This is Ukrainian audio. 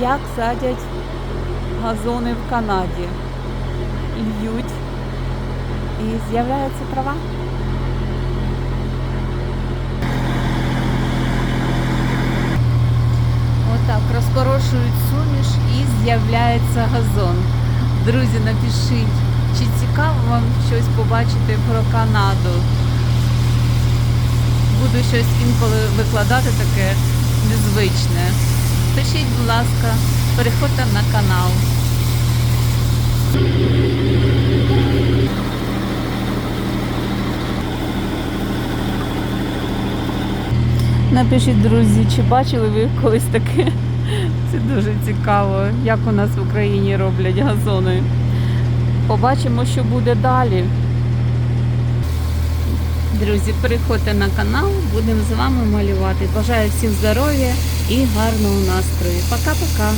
як садять газони в Канаді. Льють і з'являється трава. Отак розпорошують суміш і з'являється газон. Друзі, напишіть, чи цікаво вам щось побачити про Канаду. Буду щось інколи викладати таке незвичне. Пишіть, будь ласка, переходьте на канал. Напишіть, друзі, чи бачили ви колись таке? Це дуже цікаво, як у нас в Україні роблять газони. Побачимо, що буде далі. Друзі, переходьте на канал, будемо з вами малювати. Бажаю всім здоров'я і гарного настрою. Пока-пока.